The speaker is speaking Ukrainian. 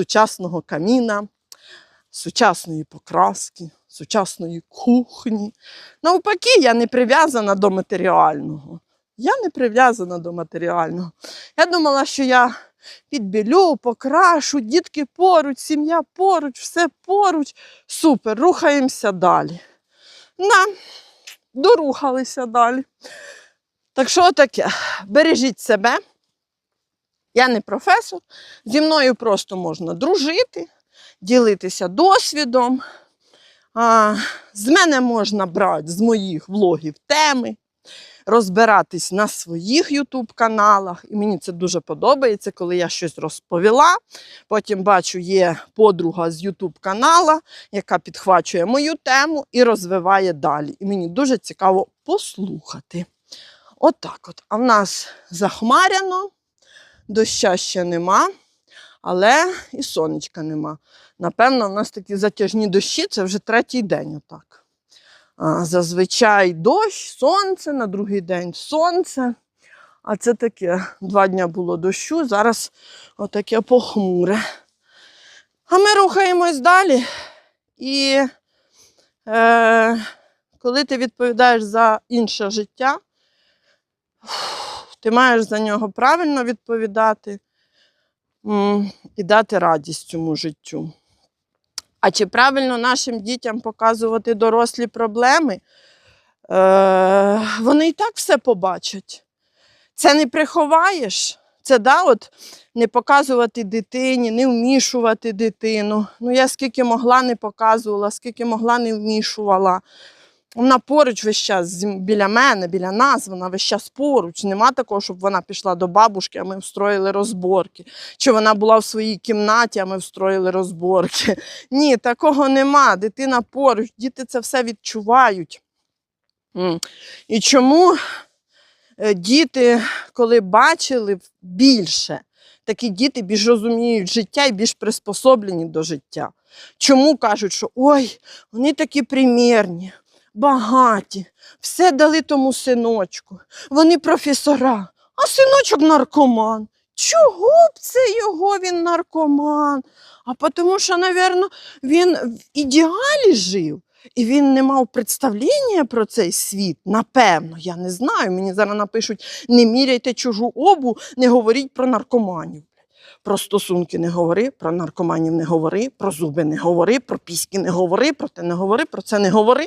сучасного каміна, сучасної покраски, сучасної кухні. Навпаки, я не прив'язана до матеріального. Я не прив'язана до матеріального. Я думала, що я підбілю, покрашу, дітки поруч, сім'я поруч, все поруч. Супер, рухаємося далі. На, дорухалися далі. Так що таке? Бережіть себе. Я не професор. Зі мною просто можна дружити, ділитися досвідом. А, з мене можна брати з моїх влогів теми, розбиратись на своїх YouTube каналах. І мені це дуже подобається, коли я щось розповіла. Потім бачу, є подруга з YouTube канала, яка підхвачує мою тему і розвиває далі. І мені дуже цікаво послухати. Отак от. А в нас захмаряно, доща ще нема, але і сонечка нема. Напевно, в нас такі затяжні дощі, це вже третій день отак. А, зазвичай дощ, сонце, на другий день сонце. А це таке, два дня було дощу, зараз отаке похмуре. А ми рухаємось далі. І е, коли ти відповідаєш за інше життя, ти маєш за нього правильно відповідати і дати радість цьому життю. А чи правильно нашим дітям показувати дорослі проблеми? Е, вони і так все побачать. Це не приховаєш. Це да, от, не показувати дитині, не вмішувати дитину. Ну, я скільки могла не показувала, скільки могла не вмішувала. Вона поруч весь час біля мене, біля нас, вона весь час поруч. Нема такого, щоб вона пішла до бабушки, а ми встроїли розборки. Чи вона була в своїй кімнаті, а ми встроїли розборки. Ні, такого нема. Дитина поруч, діти це все відчувають. І чому е, діти, коли бачили більше, такі діти більш розуміють життя і більш приспособлені до життя. Чому кажуть, що ой, вони такі примірні, багаті, все дали тому синочку, вони професора, а синочок наркоман. Чого б це його він наркоман? А тому що, напевно, він в ідеалі жив. І він не мав представлення про цей світ. Напевно, я не знаю. Мені зараз напишуть: не міряйте чужу обу, не говоріть про наркоманів. Про стосунки не говори, про наркоманів не говори, про зуби не говори, про піськи не говори, про те не говори, про це не говори.